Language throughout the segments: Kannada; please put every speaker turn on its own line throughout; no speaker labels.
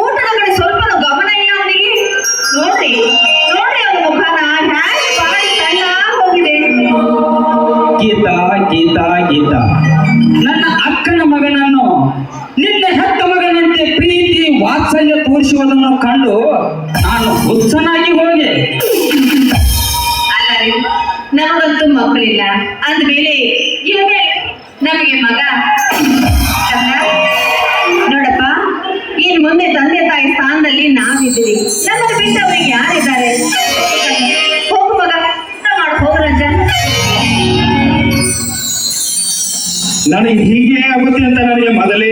ಊಟದ ಕಡೆ ಸ್ವಲ್ಪ ಗಮನ ಇಲ್ಲ ಅವನಿಗೆ ನೋಡಿ ನೋಡಿ ಅವನ ಮುಖನ. ಹ್ಯಾಂಗೆ ಬಾಯಿ ಸಣ್ಣ ಹೋಗಿದೆ
ಗೀತಾ ಗೀತಾ ಗೀತಾ. ನನ್ನ ಅಕ್ಕನ ಮಗನನ್ನು ನಿನ್ನ ಹೆತ್ತ ಮಗನಂತೆ ಪ್ರೀತಿ ವಾತ್ಸಲ್ಯ ತೋರಿಸುವುದನ್ನು ಕಂಡು ನಾನು ಹುಚ್ಚನಾಗಿ ಹೋದೆ.
ಅಲ್ಲ ರೀ ನಮಗಂತೂ ಮಕ್ಕಳಿಲ್ಲ. ಅಂದ್ಮೇಲೆ ಇವನೇ ನಮಗೆ ಮಗ. ನಾವಿದ್ದೀವಿ ನಮಗೆ ಬಿಟ್ಟು ಅವ್ರಿಗೆ ಯಾರಿದ್ದಾರೆ? ಹೋಗು ಮಗ ಮಾಡು ಹೋಗು ರಂಜ
ನನಗೆ ಹೀಗೆ ಆಗುತ್ತೆ ಅಂತ ನನಗೆ ಮೊದಲೇ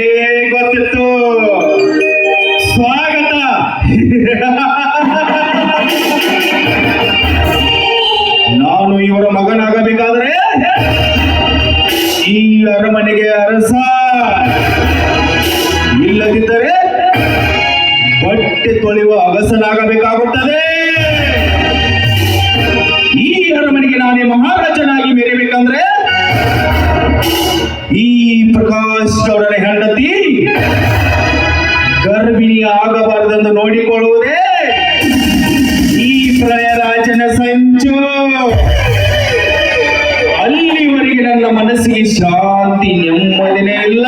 ಗೊತ್ತಿತ್ತು. ಸ್ವಾಗತ. ನಾನು ಇವರ ಮಗನಾಗಬೇಕಾದ್ರೆ ಈ ಅರಮನೆಗೆ ಅರಸ. ಇಲ್ಲದಿದ್ದರೆ ತೊಳೆಯುವ ಅಗಸನಾಗಬೇಕಾಗುತ್ತದೆ. ಈ ಅರಮನೆಗೆ ನಾನೇ ಮಹಾರಾಜನಾಗಿ ಮೆರಿಬೇಕಂದ್ರೆ ಈ ಪ್ರಕಾಶ್ ಅವರ ಹೆಂಡತಿ ಗರ್ಭಿಣಿ ಆಗಬಾರದೆಂದು ನೋಡಿಕೊಳ್ಳುವುದೇ ಈ ಪ್ರಯರಾಜನ ಸಂಚು. ಅಲ್ಲಿವರೆಗೆ ನನ್ನ ಮನಸ್ಸಿಗೆ ಶಾಂತಿ ನೆಮ್ಮದಿನೇ ಇಲ್ಲ.